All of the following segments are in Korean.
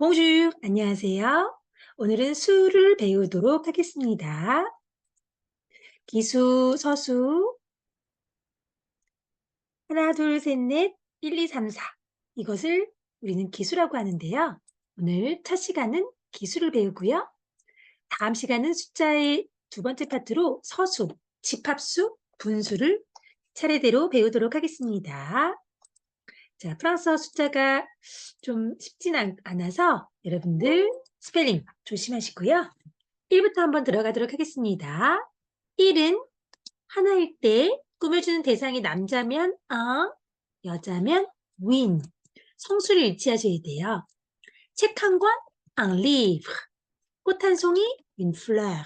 Bonjour, 안녕하세요. 오늘은 수를 배우도록 하겠습니다. 기수, 서수. 하나, 둘, 셋, 넷, 1, 2, 3, 4. 이것을 우리는 기수라고 하는데요. 오늘 첫 시간은 기수를 배우고요. 다음 시간은 숫자의 두 번째 파트로 서수, 집합수, 분수를 차례대로 배우도록 하겠습니다. 자, 프랑스어 숫자가 좀 쉽진 않, 않아서 여러분들 스펠링 조심하시고요. 1부터 한번 들어가도록 하겠습니다. 1은 하나일 때 꾸며주는 대상이 남자면 어, 여자면 win. 성수를 일치하셔야 돼요. 책 한 권, un livre. 꽃 한 송이, une fleur.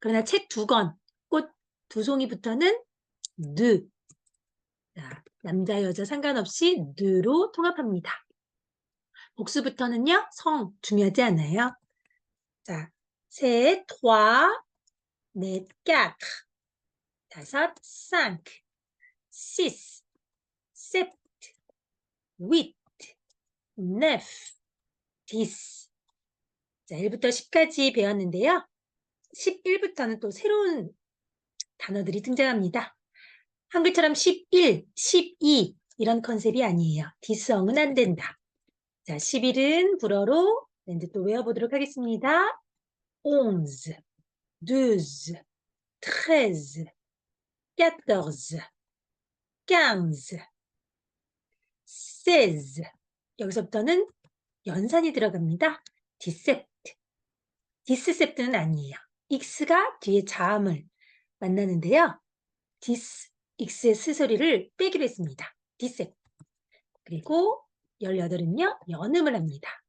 그러나 책 두 권, 꽃 두 송이부터는 deux. 자, 남자, 여자 상관없이 느로 통합합니다. 복수부터는요, 성 중요하지 않아요. 자, 셋, trois, 넷, quatre, 다섯, cinq, six, sept, huit, neuf, dix. 자, 1부터 10까지 배웠는데요. 11부터는 또 새로운 단어들이 등장합니다. 한글처럼 11, 12 이런 컨셉이 아니에요. 디성은 안 된다. 자, 11은 불어로 이제 또 외워보도록 하겠습니다. 11, 12, 13, 14, 15, 16. 여기서부터는 연산이 들어갑니다. 디셉트. 디스셉트는 아니에요. x가 뒤에 자음을 만나는데요. 디스, x의 스소리를 빼기로 했습니다. 디셉. 그리고 18은요, 연음을 합니다.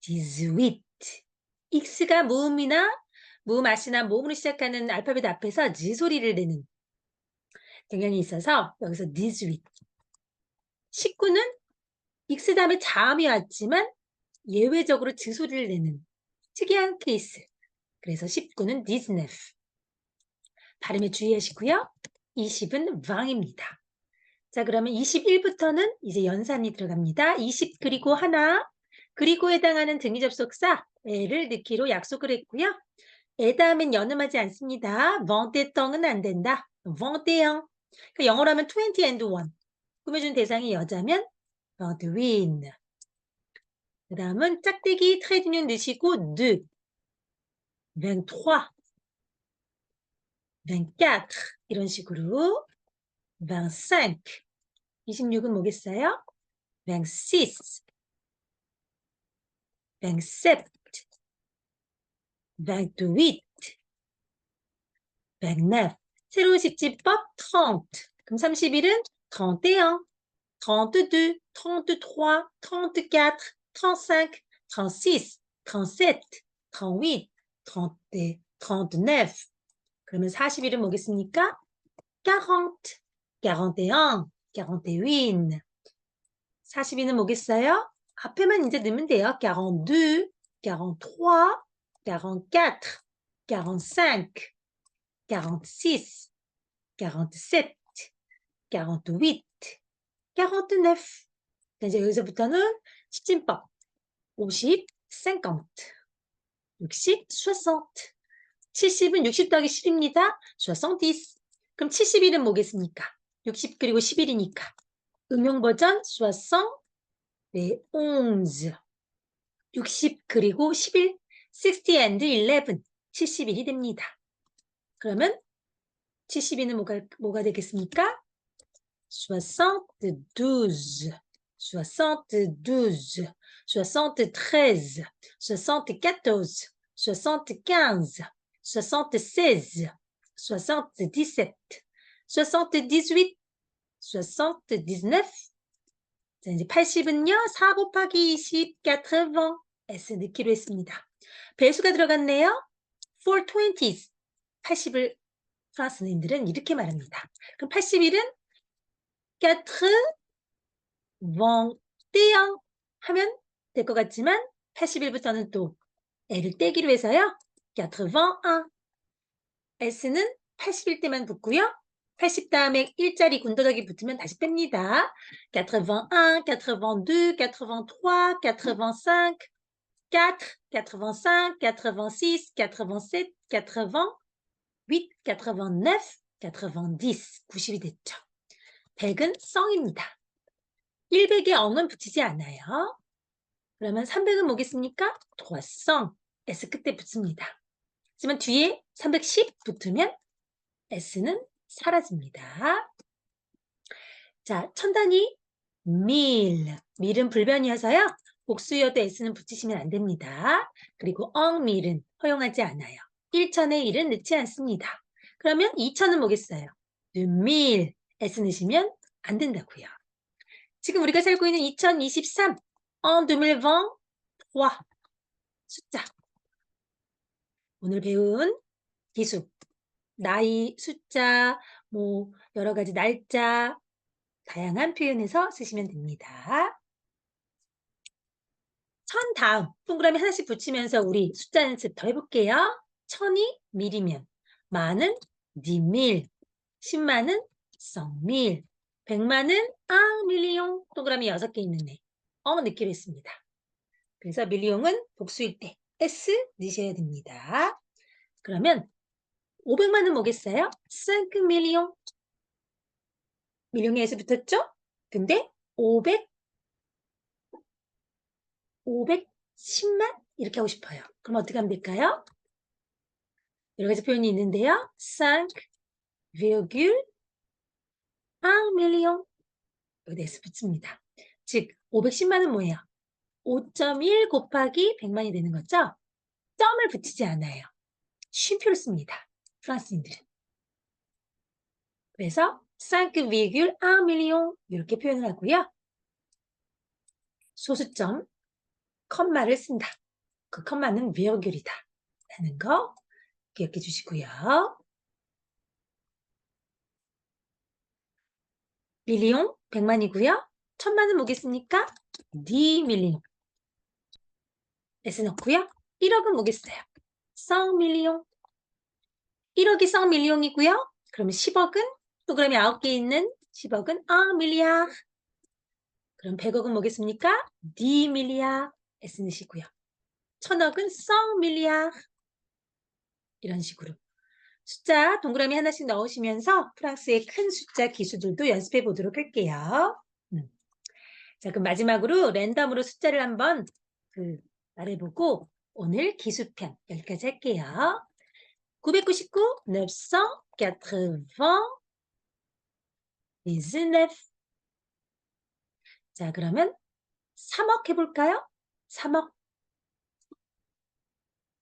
디즈윗. x가 무음이나 무음아시나 모음으로 시작하는 알파벳 앞에서 지 소리를 내는 경향이 있어서 여기서 디즈윗. 19는 x 다음에 자음이 왔지만 예외적으로 지 소리를 내는 특이한 케이스. 그래서 19는 디즈네프. 발음에 주의하시고요. 20은 왕입니다. 자, 그러면 21부터는 이제 연산이 들어갑니다. 20 그리고 하나, 그리고 해당하는 등위 접속사 에를 넣기로 약속을 했고요. 에 다음엔 연음하지 않습니다. 벙떼덩은 안 된다. 벙떼영. 그 영어로 하면 20 and 1. 꾸며준 대상이 여자면 버드윈. 그 다음은 짝대기 트레디뇽 넣으시고 느, 23, 24 이런 식으로 25 26은 뭐겠어요? 26 27 28 29 새로운 식지법 30 그럼 31은 31 32 33 34 35 36 37 38 30 39 그러면 41은 뭐겠습니까? 40, 41, 41. 42는 뭐겠어요? 앞에만 이제 넣으면 돼요. 42, 43, 44, 45, 46, 47, 48, 49. 이제 여기서부터는 십진법 50, 50, 60, 60. 70은 60 더하기 10입니다. 70. 그럼 71은 뭐겠습니까? 60 그리고 11이니까. 음용 버전 60, 네, 11. 60 그리고 11, 60 and 11, 71이 됩니다. 그러면 72는 뭐가, 뭐가 되겠습니까? 72, 72, 73, 74, 74, 75, 76, 77, 78, 79. 자, 이제 80은요, 4 곱하기 20, 80. S 넣기로 했습니다. 배수가 들어갔네요. 420s. 80을 프랑스인들은 이렇게 말합니다. 그럼 81은 4, 하면 될 것 같지만 81부터는 또 L을 떼기로 해서요. 81. S는 80일 때만 붙고요. 80 다음에 일자리 군더더기 붙으면 다시 뺍니다. 81, 82, 83, 85, 84, 85, 86, 87, 88, 89, 90, 90이 됐죠. 100은 썽입니다. 100에 엉은 붙이지 않아요. 그러면 300은 뭐겠습니까? 도화성 S 끝에 붙습니다. 하지만 뒤에 310 붙으면 S는 사라집니다. 자, 천단위 밀. 밀은 불변이어서요. 복수여도 S는 붙이시면 안 됩니다. 그리고 엉밀은 허용하지 않아요. 1천에 1은 넣지 않습니다. 그러면 2천은 뭐겠어요? 밀. S 넣으시면 안 된다고요. 지금 우리가 살고 있는 2023 en 2023 숫자 오늘 배운 기수 나이, 숫자, 뭐 여러 가지 날짜 다양한 표현에서 쓰시면 됩니다. 천 다음 동그라미 하나씩 붙이면서 우리 숫자 연습 더 해볼게요. 천이 밀이면 만은 니밀, 십만은 썽밀, 백만은 앙밀리용 동그라미 여섯 개 있는 애. 어 넣기로 했습니다. 그래서 밀리용은 복수일 때 S 넣으셔야 됩니다. 그러면 500만은 뭐겠어요? 5 밀리용. 밀리용에 S 붙었죠? 근데 500 510만 이렇게 하고 싶어요. 그럼 어떻게 하면 될까요? 여러 가지 표현이 있는데요. 5,1 밀리용 여기다 S 붙입니다. 즉 510만은 뭐예요? 5.1 곱하기 100만이 되는 거죠? 점을 붙이지 않아요. 쉼표를 씁니다. 프랑스인들은. 그래서 5,1 밀리용 이렇게 표현을 하고요. 소수점 컴마를 쓴다. 그 컴마는 비어귤이다. 라는 거 기억해 주시고요. 밀리용 100만이고요. 천만은 뭐겠습니까? 디 밀리용. S 넣고요. 1억은 뭐겠어요? 성 밀리용. 1억이 성 밀리용이고요. 그러면 10억은 동그라미 9개 있는 10억은 아 밀리아. 그럼 100억은 뭐겠습니까? 디 밀리아. S 넣으시고요. 천억은 성 밀리아. 이런 식으로 숫자 동그라미 하나씩 넣으시면서 프랑스의 큰 숫자 기수들도 연습해 보도록 할게요. 음. 자, 그럼 마지막으로 랜덤으로 숫자를 한번 그 말해보고 오늘 기수편 여기까지 할게요. 999, 980, 19. 자, 그러면 3억 해볼까요? 3억.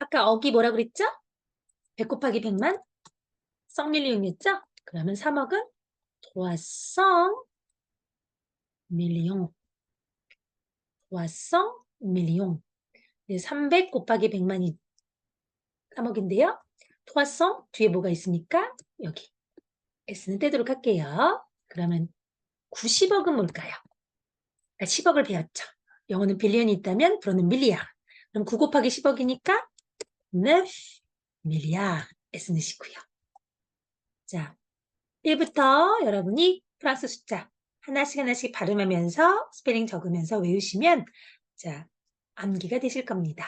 아까 억이 뭐라 그랬죠? 100 곱하기 100만? 썽밀리용이었죠? 그러면 3억은 도화성 밀리용. 도화성 밀리용. 300 곱하기 100만이 3억인데요. 토화성 뒤에 뭐가 있습니까? 여기 S는 떼도록 할게요. 그러면 90억은 뭘까요? 10억을 그러니까 배웠죠. 영어는 빌리언이 있다면 불어는 밀리아. 그럼 9 곱하기 10억이니까 9 밀리아 S 넣으시고요. 자, 1부터 여러분이 프랑스 숫자 하나씩 하나씩 발음하면서 스페링 적으면서 외우시면 자, 암기가 되실 겁니다.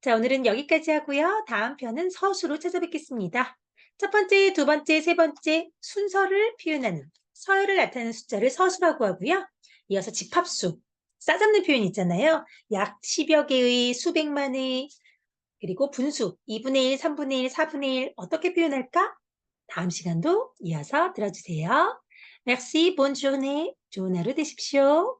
자, 오늘은 여기까지 하고요. 다음 편은 서수로 찾아뵙겠습니다. 첫 번째, 두 번째, 세 번째 순서를 표현하는 서열을 나타내는 숫자를 서수라고 하고요. 이어서 집합수, 싸잡는 표현 있잖아요. 약 10여 개의 수백만의 그리고 분수 2분의 1, 3분의 1, 4분의 1 어떻게 표현할까? 다음 시간도 이어서 들어주세요. Merci, bonne journée. 좋은 하루 되십시오.